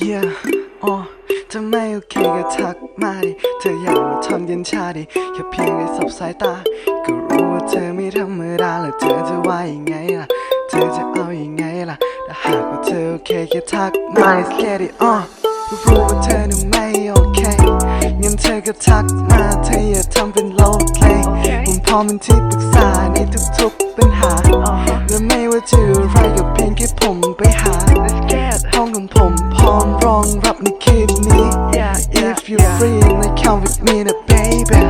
ถ้าไม่โอเคก็ทักมาดิ เธออยากมาทำเย็นชาดิแค่เพียงได้สบสายตา ก็รู้ว่าเธอไม่ธรรมดาแล้วเธอจะว่ายังไงล่ะ เธอจะเอายังไงล่ะ ถ้าหากว่าเธอโอเคแค่ทักมา Let's get it on รู้ว่าเธอนั้นไม่โอเคงั้นเธอก็ทักมาเธออย่าทำเป็นโลเคผมพร้อมเป็นที่ปรึกษาในทุกๆปัญหา และไม่ว่าจะอะไรก็เพียงแค่ผมไปหา baby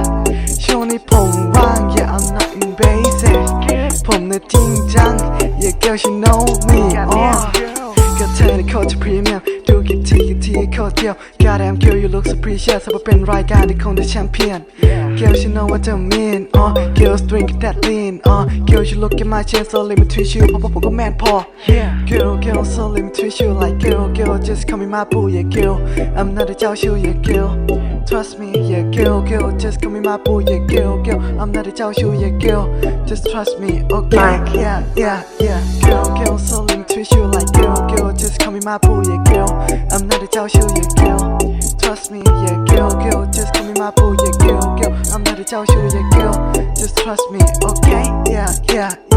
ช่วงนี้ผมว่าง yeah I'm not in basic ผมน่ะจริงจัง yeah girl you know me อ๋อ ก็เธอในโคตรพรีเมียมดูกี่ทีกี่ทีโคตรเดียว God damn girl you look so precious สมเป็นรายการที่คงได้แชมเปี้ยน Girl you know what I mean อ๋อ Girls drink that lean อ๋อ Girl you look at my chin so let me treat you พอพอผมก็แมนพอ Girl girl so let me treat you like girl girl just call me my boo yeah girl I'm not a เจ้าชู้ yeah girl trust me, yeah, girl, girl. Just call me my boo, yeah, girl, girl. I'm not a Zhao you, yeah, girl. Just trust me, okay, like, yeah, yeah, yeah, girl, girl. So let me treat you like girl, girl. Just call me my boo, yeah, girl. I'm not a Zhao you, yeah, girl. Trust me, yeah, girl, girl. Just call me my boo, yeah, girl, girl. I'm not a Zhao you, yeah, girl. Just trust me, okay, yeah, yeah.